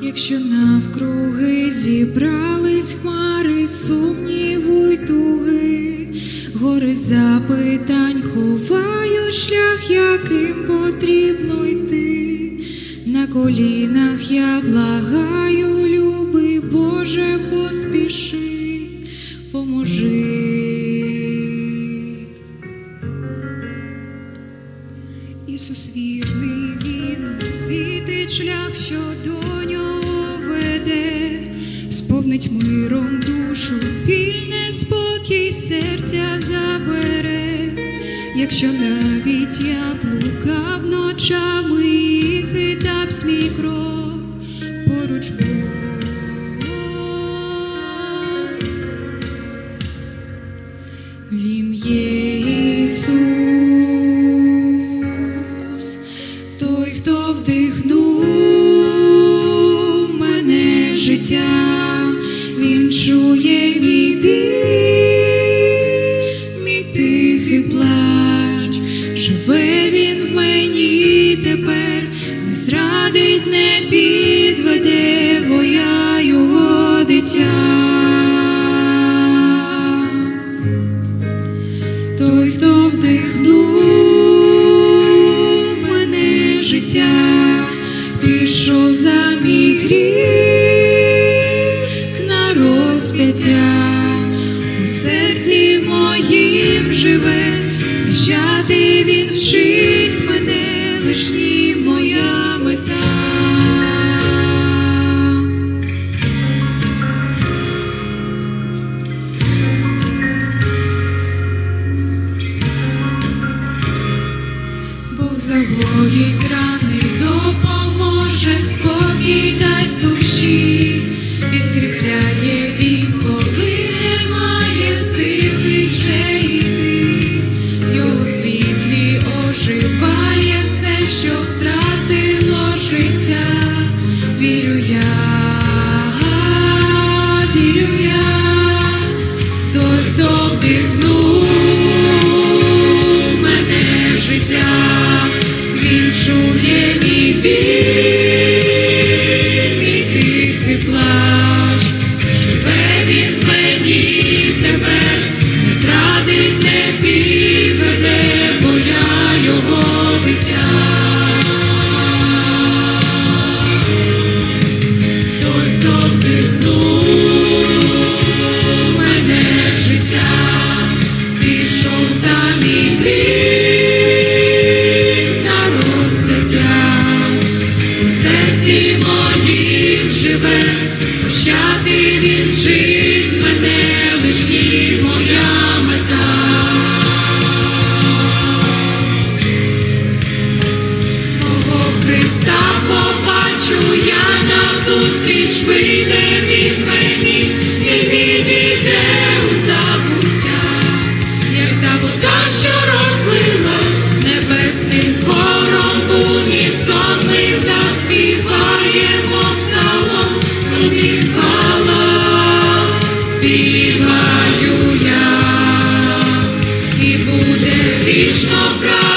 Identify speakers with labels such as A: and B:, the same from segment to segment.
A: Якщо навкруги зібрались хмари, сумніву й туги, гори запитань ховають шлях, яким потрібно йти. На колінах я благаю, любий Боже, поспіши, поможи. Ісус вірний, Він освітить шлях, що до сповнить миром душу, біль неспокій серця забере, якщо навіть я блукав ночами і хитав мій крок, поруч. Він є Ісус, той, хто вдихнув мене життя, зрадить, не підведе, бо я його дитя. Той, хто вдихнув мене життя, пішов за мій гріх на розп'яття, у серці моїм живе, прощати він вчить Загоїть рани, допоможе, спокій дасть душі, його дитя. Той, хто вдихнув мене життя, пішов за на розп'яття. У серці моїм живе, прощати Христа побачу я назустріч, вийде він мені і відійде у забуття, як та вода, що розлилась небесним хором унісон ми заспіваємо псалом, тобі хвала, співаю я. І буде вічно правити,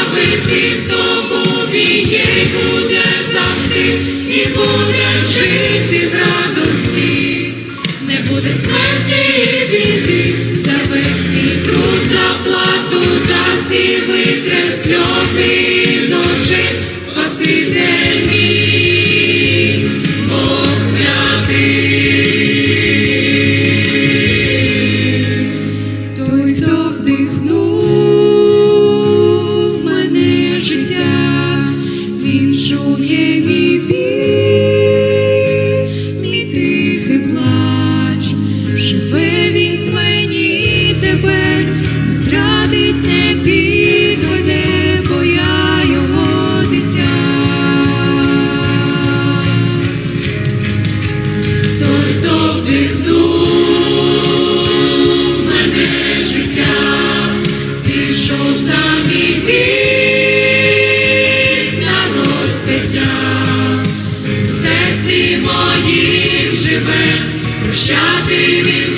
A: тепер, зрадить, не підведе, бо я його дитя. Той, хто вдихнув мене життя, пішов за мій на розп'яття. В серці моїм живе, прощати він